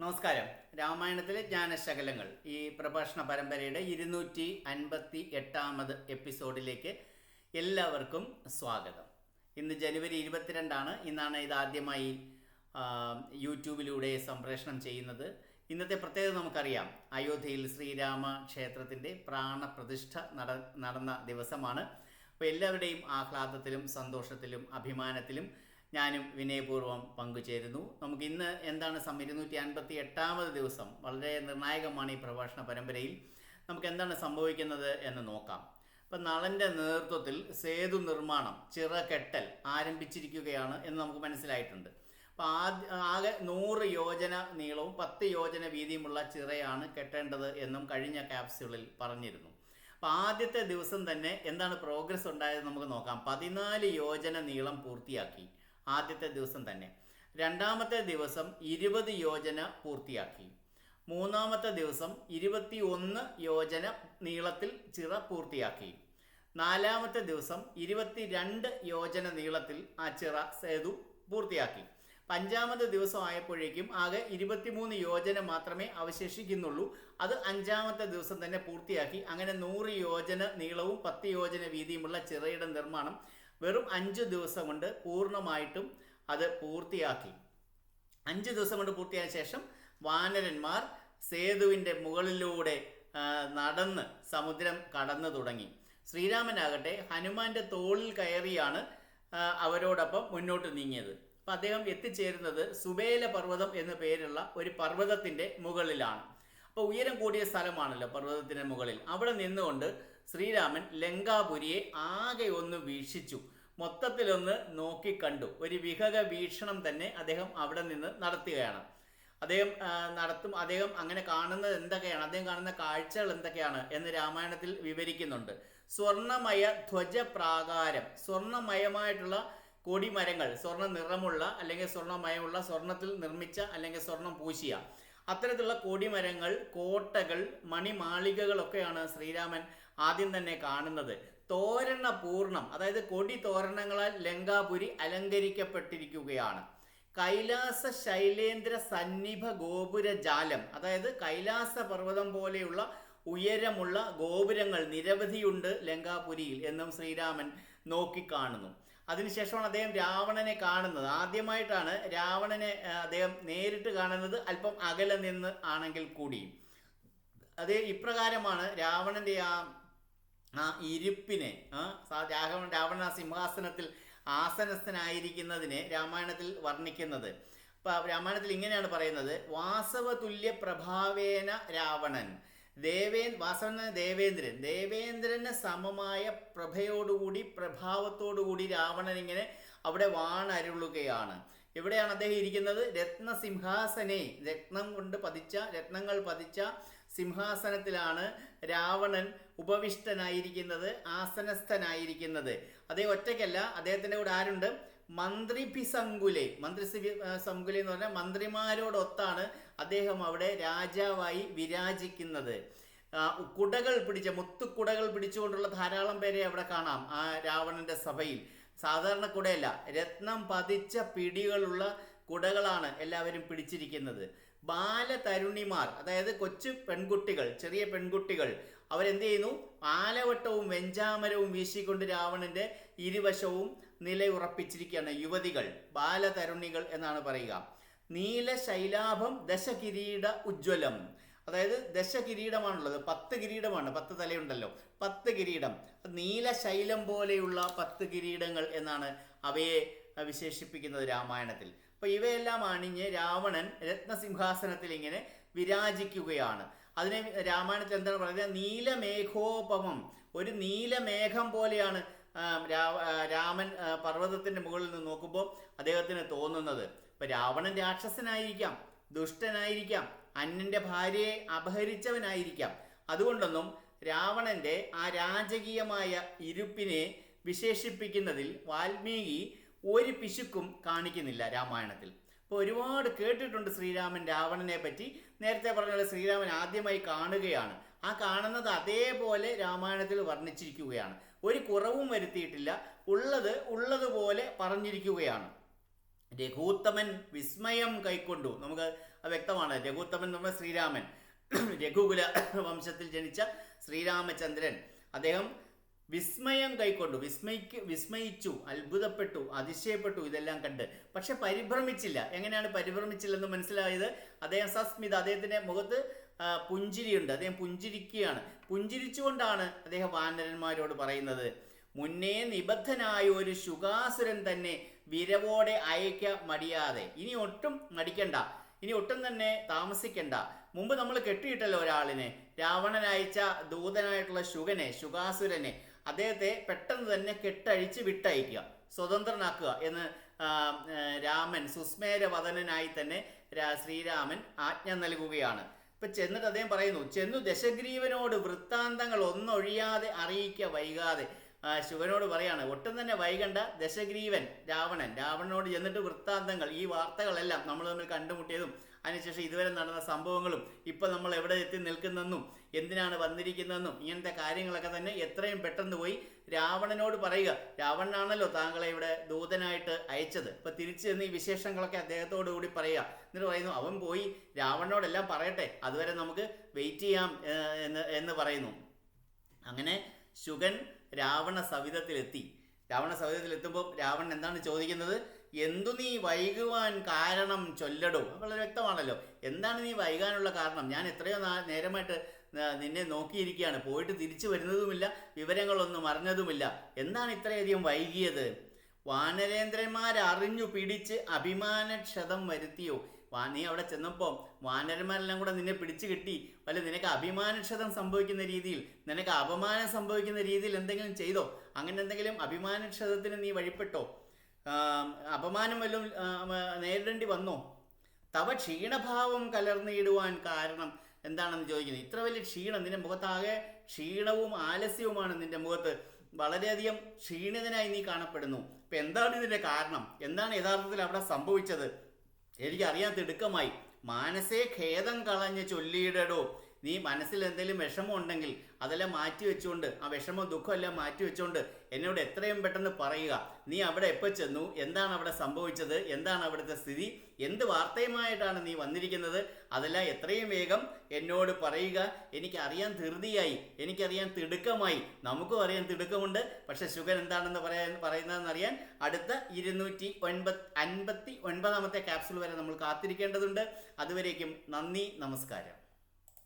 നമസ്കാരം. രാമായണത്തിലെ ജ്ഞാനശകലങ്ങൾ ഈ പ്രഭാഷണ പരമ്പരയുടെ ഇരുന്നൂറ്റി അൻപത്തി എട്ടാമത് എപ്പിസോഡിലേക്ക് എല്ലാവർക്കും സ്വാഗതം. ഇന്ന് ജനുവരി ഇരുപത്തിരണ്ടാണ്. ഇന്നാണ് ഇത് ആദ്യമായി യൂട്യൂബിലൂടെ സംപ്രേഷണം ചെയ്യുന്നത്. ഇന്നത്തെ പ്രത്യേകത നമുക്കറിയാം. അയോധ്യയിൽ ശ്രീരാമ ക്ഷേത്രത്തിന്റെ പ്രാണപ്രതിഷ്ഠ നട നടന്ന ദിവസമാണ്. അപ്പോൾ എല്ലാവരുടെയും ആഹ്ലാദത്തിലും സന്തോഷത്തിലും അഭിമാനത്തിലും ഞാനും വിനയപൂർവം പങ്കുചേരുന്നു. നമുക്ക് ഇന്ന് എന്താണ് സം ഇരുന്നൂറ്റി അൻപത്തി എട്ടാമത് ദിവസം. വളരെ നിർണായകമാണ് ഈ പ്രഭാഷണ പരമ്പരയിൽ. നമുക്ക് എന്താണ് സംഭവിക്കുന്നത് എന്ന് നോക്കാം. ഇപ്പം നളന്റെ നേതൃത്വത്തിൽ സേതു നിർമ്മാണം ചിറകെട്ടൽ ആരംഭിച്ചിരിക്കുകയാണ് എന്ന് നമുക്ക് മനസ്സിലായിട്ടുണ്ട്. അപ്പം ആദ്യ ആകെ നൂറ് യോജന നീളവും പത്ത് യോജന വീതിയുമുള്ള ചിറയാണ് കെട്ടേണ്ടത് എന്നും കഴിഞ്ഞ ക്യാപ്സ്യൂളിൽ പറഞ്ഞിരുന്നു. അപ്പം ആദ്യത്തെ ദിവസം തന്നെ എന്താണ് പ്രോഗ്രസ് ഉണ്ടായത് നമുക്ക് നോക്കാം. പതിനാല് യോജന നീളം പൂർത്തിയാക്കി. ആദ്യത്തെ ദിവസം തന്നെ. രണ്ടാമത്തെ ദിവസം ഇരുപത് യോജന പൂർത്തിയാക്കി. മൂന്നാമത്തെ ദിവസം ഇരുപത്തി ഒന്ന് യോജന നീളത്തിൽ ചിറ പൂർത്തിയാക്കി. നാലാമത്തെ ദിവസം ഇരുപത്തി രണ്ട് യോജന നീളത്തിൽ ആ ചിറ സേതു പൂർത്തിയാക്കി. അഞ്ചാമത്തെ ദിവസം ആയപ്പോഴേക്കും ആകെ ഇരുപത്തിമൂന്ന് യോജന മാത്രമേ അവശേഷിക്കുന്നുള്ളൂ. അത് അഞ്ചാമത്തെ ദിവസം തന്നെ പൂർത്തിയാക്കി. അങ്ങനെ നൂറ് യോജന നീളവും പത്ത് യോജന വീതിയുമുള്ള ചിറയുടെ നിർമ്മാണം വെറും അഞ്ച് ദിവസം കൊണ്ട് പൂർണമായിട്ടും അത് പൂർത്തിയാക്കി. അഞ്ച് ദിവസം കൊണ്ട് പൂർത്തിയായ ശേഷം വാനരന്മാർ സേതുവിന്റെ മുകളിലൂടെ നടന്ന് സമുദ്രം കടന്നു തുടങ്ങി. ശ്രീരാമനാകട്ടെ ഹനുമാന്റെ തോളിൽ കയറിയാണ് അവരോടൊപ്പം മുന്നോട്ട് നീങ്ങിയത്. അപ്പം അദ്ദേഹം എത്തിച്ചേരുന്നത് സുബേല പർവതം എന്ന പേരുള്ള ഒരു പർവതത്തിന്റെ മുകളിലാണ്. അപ്പോൾ ഉയരം കൂടിയ സ്ഥലമാണല്ലോ പർവതത്തിന്റെ മുകളിൽ. അവിടെ നിന്നുകൊണ്ട് ശ്രീരാമൻ ലങ്കാപുരിയെ ആകെ ഒന്ന് വീക്ഷിച്ചു. മൊത്തത്തിലൊന്ന് നോക്കിക്കണ്ടു ഒരു വിഹക വീക്ഷണം തന്നെ അദ്ദേഹം അവിടെ നിന്ന് നടത്തുകയാണ്. അദ്ദേഹം നടത്തും അദ്ദേഹം അങ്ങനെ കാണുന്നത് എന്തൊക്കെയാണ്? അദ്ദേഹം കാണുന്ന കാഴ്ചകൾ എന്തൊക്കെയാണ് എന്ന് രാമായണത്തിൽ വിവരിക്കുന്നുണ്ട്. സ്വർണമയ ധ്വജപ്രാകാരം സ്വർണമയമായിട്ടുള്ള കൊടിമരങ്ങൾ സ്വർണ നിറമുള്ള അല്ലെങ്കിൽ സ്വർണമയമുള്ള സ്വർണത്തിൽ നിർമ്മിച്ച അല്ലെങ്കിൽ സ്വർണം പൂശിയ. അത്തരത്തിലുള്ള കൊടിമരങ്ങൾ കോട്ടകൾ മണിമാളികകളൊക്കെയാണ് ശ്രീരാമൻ ആദ്യം തന്നെ കാണുന്നത്. തോരണ പൂർണം അതായത് കൊടി തോരണങ്ങളാൽ ലങ്കാപുരി അലങ്കരിക്കപ്പെട്ടിരിക്കുകയാണ്. കൈലാസ ശൈലേന്ദ്ര സന്നിഭ ഗോപുര ജാലം അതായത് കൈലാസ പർവതം പോലെയുള്ള ഉയരമുള്ള ഗോപുരങ്ങൾ നിരവധിയുണ്ട് ലങ്കാപുരിയിൽ എന്നും ശ്രീരാമൻ നോക്കിക്കാണുന്നു. അതിനുശേഷമാണ് അദ്ദേഹം രാവണനെ കാണുന്നത്. ആദ്യമായിട്ടാണ് രാവണനെ അദ്ദേഹം നേരിട്ട് കാണുന്നത് അല്പം അകലെ നിന്ന് ആണെങ്കിൽ കൂടിയും അത് ഇപ്രകാരമാണ് രാവണന്റെ ആ ആ ഇരിപ്പിനെ സാ- രാവണ സിംഹാസനത്തിൽ ആസനസ്ഥനായിരിക്കുന്നതിനെ രാമായണത്തിൽ വർണിക്കുന്നത്. അപ്പൊ രാമായണത്തിൽ ഇങ്ങനെയാണ് പറയുന്നത് വാസവതുല്യ പ്രഭാവേന രാവണൻ ദേവേ വാസവൻ ദേവേന്ദ്രൻ ദേവേന്ദ്രന് സമമായ പ്രഭയോടുകൂടി പ്രഭാവത്തോടുകൂടി രാവണൻ ഇങ്ങനെ അവിടെ വാണരുളുകയാണ്. എവിടെയാണ് അദ്ദേഹം ഇരിക്കുന്നത്? രത്നസിംഹാസനെ രത്നം കൊണ്ട് പതിച്ച രത്നങ്ങൾ പതിച്ച സിംഹാസനത്തിലാണ് രാവണൻ ഉപവിഷ്ടനായിരിക്കുന്നത് ആസനസ്ഥനായിരിക്കുന്നത്. അദ്ദേഹം ഒറ്റയ്ക്കല്ല അദ്ദേഹത്തിന്റെ കൂടെ ആരുണ്ട്? മന്ത്രിഭിസങ്കുലെ മന്ത്രി സങ്കുലെ എന്ന് പറഞ്ഞാൽ മന്ത്രിമാരോടൊത്താണ് അദ്ദേഹം അവിടെ രാജാവായി വിരാജിക്കുന്നത്. കുടകൾ പിടിച്ച മുത്തുക്കുടകൾ പിടിച്ചുകൊണ്ടുള്ള ധാരാളം പേരെ അവിടെ കാണാം ആ രാവണന്റെ സഭയിൽ. സാധാരണ കുടയല്ല രത്നം പതിച്ച പിടികളുള്ള കുടകളാണ് എല്ലാവരും പിടിച്ചിരിക്കുന്നത്. ബാലതരുണിമാർ അതായത് കൊച്ചു പെൺകുട്ടികൾ ചെറിയ പെൺകുട്ടികൾ അവരെന്ത് ചെയ്യുന്നു ആലവട്ടവും വെഞ്ചാമരവും വീശിക്കൊണ്ട് രാവണന്റെ ഇരുവശവും നിലയുറപ്പിച്ചിരിക്കുകയാണ് യുവതികൾ ബാലതരുണികൾ എന്നാണ് പറയുക. നീല നീലശൈലാഭം ദശകിരീട ഉജ്ജ്വലം. അതായത് ദശകിരീടമാണുള്ളത്. പത്ത് കിരീടമാണ്. പത്ത് തലയുണ്ടല്ലോ. പത്ത് കിരീടം. നീലശൈലം പോലെയുള്ള പത്ത് കിരീടങ്ങൾ എന്നാണ് അവയെ വിശേഷിപ്പിക്കുന്നത് രാമായണത്തിൽ. അപ്പൊ ഇവയെല്ലാം അണിഞ്ഞ് രാവണൻ രത്നസിംഹാസനത്തിൽ ഇങ്ങനെ വിരാജിക്കുകയാണ്. അതിനെ രാമായണത്തിൽ എന്താണ് പറയുന്നത് നീലമേഘോപമം. ഒരു നീലമേഘം പോലെയാണ് രാമൻ പർവതത്തിന്റെ മുകളിൽ നിന്ന് നോക്കുമ്പോൾ അദ്ദേഹത്തിന് തോന്നുന്നത്. ഇപ്പൊ രാവണൻ രാക്ഷസനായിരിക്കാം ദുഷ്ടനായിരിക്കാം അന്നന്റെ ഭാര്യയെ അപഹരിച്ചവനായിരിക്കാം. അതുകൊണ്ടൊന്നും രാവണന്റെ ആ രാജകീയമായ ഇരുപ്പിനെ വിശേഷിപ്പിക്കുന്നതിൽ വാൽമീകി ഒരു പിശുക്കും കാണിക്കുന്നില്ല രാമായണത്തിൽ. അപ്പോൾ ഒരുപാട് കേട്ടിട്ടുണ്ട് ശ്രീരാമൻ രാവണനെ പറ്റി. നേരത്തെ പറഞ്ഞ ശ്രീരാമൻ ആദ്യമായി കാണുകയാണ്. ആ കാണുന്നത് അതേപോലെ രാമായണത്തിൽ വർണിച്ചിരിക്കുകയാണ്. ഒരു കുറവും വരുത്തിയിട്ടില്ല. ഉള്ളത് ഉള്ളതുപോലെ പറഞ്ഞിരിക്കുകയാണ്. രഘൂത്തമൻ വിസ്മയം കൈക്കൊണ്ടു. നമുക്ക് വ്യക്തമാണ്. രഘൂത്തമൻ എന്ന് പറഞ്ഞാൽ ശ്രീരാമൻ. രഘുകുല വംശത്തിൽ ജനിച്ച ശ്രീരാമചന്ദ്രൻ. അദ്ദേഹം വിസ്മയം കൈക്കൊണ്ടു. വിസ്മയിക്ക് വിസ്മയിച്ചു അത്ഭുതപ്പെട്ടു അതിശയപ്പെട്ടു ഇതെല്ലാം കണ്ട്. പക്ഷെ പരിഭ്രമിച്ചില്ല. എങ്ങനെയാണ് പരിഭ്രമിച്ചില്ലെന്ന് മനസ്സിലായത്? അദ്ദേഹം സസ്മിത അദ്ദേഹത്തിന്റെ മുഖത്ത് പുഞ്ചിരിയുണ്ട്. അദ്ദേഹം പുഞ്ചിരിക്കുകയാണ്. പുഞ്ചിരിച്ചുകൊണ്ടാണ് അദ്ദേഹം വാനരന്മാരോട് പറയുന്നത്. മുന്നേ നിബദ്ധനായ ഒരു ശുകാസുരൻ തന്നെ വിരവോടെ അയക്ക മടിയാതെ. ഇനി ഒട്ടും മടിക്കണ്ട. ഇനി ഒട്ടും തന്നെ താമസിക്കണ്ട. മുമ്പ് നമ്മൾ കെട്ടിയിട്ടല്ലോ ഒരാളിനെ. രാവണൻ അയച്ച ദൂതനായിട്ടുള്ള ശുഗനെ ശുകാസുരനെ. അദ്ദേഹത്തെ പെട്ടെന്ന് തന്നെ കെട്ടഴിച്ച് വിട്ടയക്കുക സ്വതന്ത്രനാക്കുക എന്ന് രാമൻ സുസ്മേര രാമൻ സുസ്മേരവദനായി തന്നെ ശ്രീരാമൻ ആജ്ഞ നൽകുകയാണ്. ഇപ്പൊ ചെന്നിട്ട് അദ്ദേഹം പറയുന്നു ചെന്നു ദശഗ്രീവനോട് വൃത്താന്തങ്ങൾ ഒന്നൊഴിയാതെ അറിയിക്ക വൈകാതെ. ശിവനോട് പറയാണ് ഒട്ടും തന്നെ വൈകണ്ട ദശഗ്രീവൻ രാവണൻ. രാവണനോട് ചെന്നിട്ട് വൃത്താന്തങ്ങൾ ഈ വാർത്തകളെല്ലാം നമ്മൾ തമ്മിൽ കണ്ടുമുട്ടിയതും അതിനുശേഷം ഇതുവരെ നടന്ന സംഭവങ്ങളും ഇപ്പോൾ നമ്മൾ എവിടെ എത്തി നിൽക്കുന്നെന്നും എന്തിനാണ് വന്നിരിക്കുന്നതെന്നും ഇങ്ങനത്തെ കാര്യങ്ങളൊക്കെ തന്നെ എത്രയും പെട്ടെന്ന് പോയി രാവണനോട് പറയുക. രാവണനാണല്ലോ താങ്കളെ ഇവിടെ ദൂതനായിട്ട് അയച്ചത്. ഇപ്പം തിരിച്ചു ചെന്ന് ഈ വിശേഷങ്ങളൊക്കെ അദ്ദേഹത്തോടു കൂടി പറയുക. എന്നിട്ട് പറയുന്നു അവൻ പോയി. രാവണനോടെല്ലാം പറയട്ടെ. അതുവരെ നമുക്ക് വെയിറ്റ് ചെയ്യാം എന്ന് എന്ന് പറയുന്നു. അങ്ങനെ ശുഗൻ രാവണ സവിധത്തിലെത്തി രാവണ സവിധത്തിലെത്തുമ്പോൾ രാവണൻ എന്താണ് ചോദിക്കുന്നത്? എന്തു നീ വൈകുവാൻ കാരണം ചൊല്ലടോ? വളരെ വ്യക്തമാണല്ലോ. എന്താണ് നീ വൈകാനുള്ള കാരണം? ഞാൻ എത്രയോ നേരമായിട്ട് നിന്നെ നോക്കിയിരിക്കുകയാണ്. പോയിട്ട് തിരിച്ചു വരുന്നതുമില്ല വിവരങ്ങളൊന്നും അറിഞ്ഞതുമില്ല. എന്താണ് ഇത്രയധികം വൈകിയത്? വാനരേന്ദ്രന്മാരറിഞ്ഞു പിടിച്ച് അഭിമാനക്ഷതം വരുത്തിയോ? വാ നീ അവിടെ ചെന്നപ്പോൾ വാനരന്മാരെല്ലാം കൂടെ നിന്നെ പിടിച്ചു കിട്ടി. വല്ല നിനക്ക് അഭിമാനക്ഷതം സംഭവിക്കുന്ന രീതിയിൽ നിനക്ക് അപമാനം സംഭവിക്കുന്ന രീതിയിൽ എന്തെങ്കിലും ചെയ്തോ? അങ്ങനെ എന്തെങ്കിലും അഭിമാനക്ഷതത്തിന് നീ വഴിപ്പെട്ടോ? അപമാനം വല്ലതും നേരിടേണ്ടി വന്നോ? തവ ക്ഷീണഭാവം കലർന്നിടുവാൻ കാരണം എന്താണെന്ന് ചോദിക്കുന്നത് ഇത്ര വലിയ ക്ഷീണം നിന്റെ മുഖത്താകെ ക്ഷീണവും ആലസ്യവുമാണ് നിന്റെ മുഖത്ത്. വളരെയധികം ക്ഷീണിതനായി നീ കാണപ്പെടുന്നു. ഇപ്പൊ എന്താണ് ഇതിന്റെ കാരണം? എന്താണ് യഥാർത്ഥത്തിൽ അവിടെ സംഭവിച്ചത്? എനിക്കറിയാൻ തിടുക്കമായി മാനസേ ഖേദം കളഞ്ഞ് ചൊല്ലിയിടടോ. നീ മനസ്സിൽ എന്തെങ്കിലും വിഷമം ഉണ്ടെങ്കിൽ അതെല്ലാം മാറ്റി വെച്ചുകൊണ്ട് ആ വിഷമം ദുഃഖം എല്ലാം മാറ്റി വെച്ചുകൊണ്ട് എന്നോട് എത്രയും പെട്ടെന്ന് പറയുക. നീ അവിടെ എപ്പോൾ ചെന്നു? എന്താണ് അവിടെ സംഭവിച്ചത്? എന്താണ് അവിടുത്തെ സ്ഥിതി? എന്ത് വാർത്തയുമായിട്ടാണ് നീ വന്നിരിക്കുന്നത്? അതെല്ലാം എത്രയും വേഗം എന്നോട് പറയുക. എനിക്കറിയാൻ ധൃതിയായി. എനിക്കറിയാൻ തിടുക്കമായി. നമുക്കും അറിയാൻ തിടുക്കമുണ്ട്. പക്ഷെ ശുഗൻ എന്താണെന്ന് പറയാൻ പറയുന്നതെന്ന് അറിയാൻ അടുത്ത ഇരുന്നൂറ്റി ഒൻപത് അൻപത്തി ഒൻപതാമത്തെ ക്യാപ്സുൾ വരെ നമ്മൾ കാത്തിരിക്കേണ്ടതുണ്ട്. അതുവരേക്കും നന്ദി നമസ്കാരം.